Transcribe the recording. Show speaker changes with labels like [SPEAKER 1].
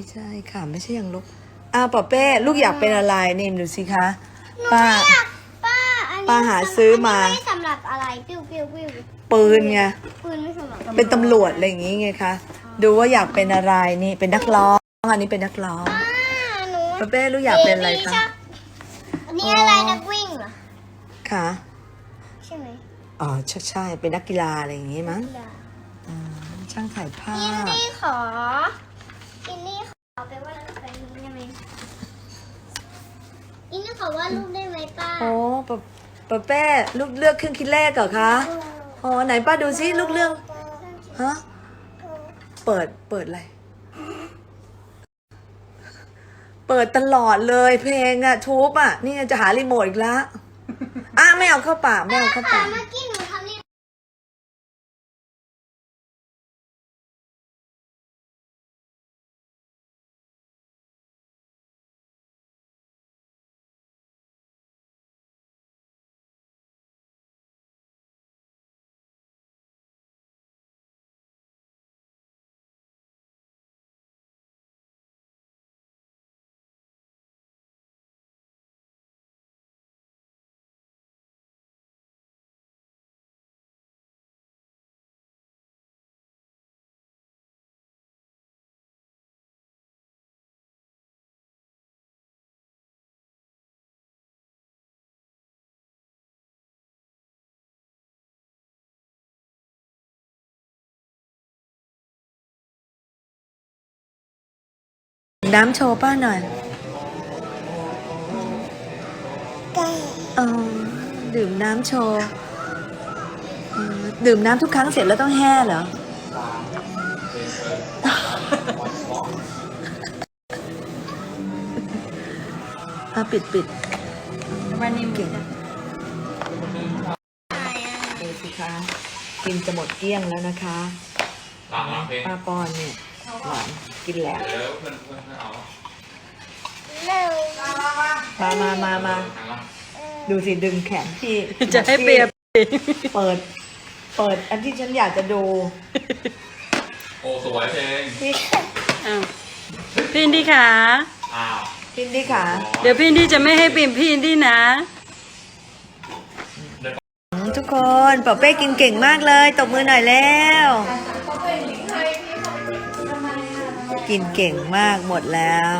[SPEAKER 1] ไม่ใช่ค่ะไม่ใช่ยังลูกอ้าวป๋อเป้ลูกอยากเป็นอะไรนี่ดูสิคะป้า
[SPEAKER 2] ป้าอันนี้
[SPEAKER 1] ป้าหาซื้อมา
[SPEAKER 2] นนี้ไม่สำหรับอะไรปิ้วปิ้วปิ้ว
[SPEAKER 1] ปืนไง
[SPEAKER 2] ปืนไม่สำหรับ
[SPEAKER 1] เป็นตำรวจอะไรอย่างงี้ไงคะดูว่าอยากเป็นอะไรนี่เป็นนักร้องอันนี้เป็นนักร้อง
[SPEAKER 2] ป้าหนู
[SPEAKER 1] ป๋อเป้ลูกอยากเป็นอะไรคะ
[SPEAKER 2] อันนี้อะไรนักวิ่งเหรอ
[SPEAKER 1] ค่ะ
[SPEAKER 2] ใช่ไหม
[SPEAKER 1] อ๋อใช่ใช่เป็นนักกีฬาอะไรอย่างงี้มั้ง
[SPEAKER 2] อย่า
[SPEAKER 1] อ่าช่างถ่ายภา
[SPEAKER 2] อิน
[SPEAKER 1] พ
[SPEAKER 2] ดี้ขอ อินดี้ขอไปว่าดไปนี้ได้ไหมอินดี้ขอว่าดรูปได้ไหมป้า
[SPEAKER 1] โอ้ป๋อป๋อเป้ลูกเลือกเครื่องคิดเลขเหรอคะอ๋อไหนป้าดูซิลูกเลือกฮะเปิดเปิดอะไรเปิดตลอดเลยเพลงอะทูบอะนี่ไงจะหารีโมทอีกแล้วอะไม่เอาเข้าปากไม่เอาเข้า
[SPEAKER 2] ค่ะ
[SPEAKER 1] ปาก
[SPEAKER 2] เมื่อกี้
[SPEAKER 1] น้ำโชว์ป้าหน่อยเออดื่มน้ำโชว์เออดื่มน้ำทุกครั้งเสร็จแล้วต้องแห่เหรออะปิดปิด
[SPEAKER 3] วันนี้
[SPEAKER 1] เก่งดูสิคะ กินจะหมดเกลี้ยงแล้วนะคะ
[SPEAKER 4] หลังหลังเพลง
[SPEAKER 1] ป้าปอนเนี่ย หวานกินแหลก
[SPEAKER 4] เดี๋ยวเพื่อนเพื่อนเอา
[SPEAKER 2] เร็ว
[SPEAKER 1] มามามามา
[SPEAKER 4] ทางละ
[SPEAKER 1] ดูสิดึงแขนพี่
[SPEAKER 3] จะให้เปรียบ
[SPEAKER 1] เปิด เปิด อันที่ฉันอยากจะดู
[SPEAKER 4] โอ้ สวยเพลง
[SPEAKER 1] พี่
[SPEAKER 3] อ้าวพี่อินดี้ขา
[SPEAKER 4] อ้าว
[SPEAKER 1] พินดี้ค่ะ
[SPEAKER 3] เดี๋ยวพี่อินดี้จะไม่ให้ปิ่มพี่อินดี้นะ
[SPEAKER 1] ทุกคนป๋อเป้กินเก่งมากเลย ตบมือหน่อยแล้ว กินเก่งมากหมดแล้ว